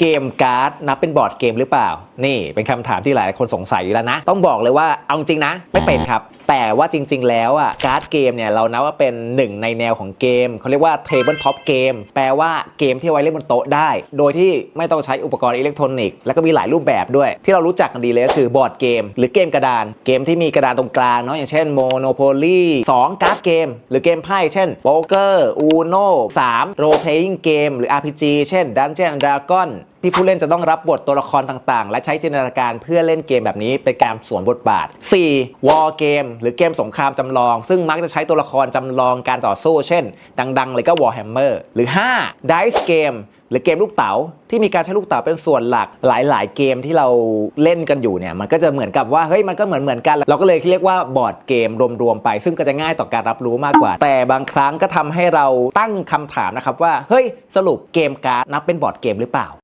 เกมการ์ดนับเป็นบอร์ดเกมหรือเปล่า นี่เป็นคำถามที่หลายคนสงสัยอยู่แล้วนะ ต้องบอกเลยว่าเอาจริงนะ ไม่เป็นครับ แต่ว่าจริง ๆ แล้วอะการ์ดเกมเนี่ยเรานับว่าเป็นหนึ่งในแนวของเกมเขาเรียกว่า Tabletop Game แปลว่าเกมที่ไว้เล่นบนโต๊ะได้ โดยที่ไม่ต้องใช้อุปกรณ์อิเล็กทรอนิกส์แล้วก็มีหลายรูปแบบด้วย ที่เรารู้จักกันดีเลยก็คือบอร์ดเกม หรือเกมกระดาน เกมที่มีกระดานตรงกลางเนาะอย่างเช่น Monopoly 2การ์ดเกม หรือเกมไพ่เช่น Poker Uno 3 Role Playing Game หรือ RPG เช่น Dungeon and Dragon ที่ผู้เล่นจะต้องรับบทตัวละครต่างๆ และใช้จินตนาการเพื่อเล่นเกมแบบนี้เป็นการสวมบทบาท 4. War Game หรือเกมสงครามจำลอง ซึ่งมักจะใช้ตัวละครจำลองการต่อสู้ เช่น ดังๆ เลยก็ Warhammer หรือ 5. Dice Game หรือเกมลูกเต๋าที่มีการใช้ลูกเต๋าเป็นส่วนหลักหลาย ๆ เกมที่เราเล่นกันอยู่เนี่ยมันก็จะเหมือนกับว่าเฮ้ยมันก็เหมือนเหมือนกัน เราก็เลยเรียกว่าบอร์ดเกมรวม ๆ ไป ซึ่งก็จะง่ายต่อการรับรู้มากกว่า แต่บางครั้งก็ทำให้เราตั้งคำถามนะครับว่าเฮ้ยสรุปเกมการ์ดนับเป็นบอร์ดเกมหรือเปล่า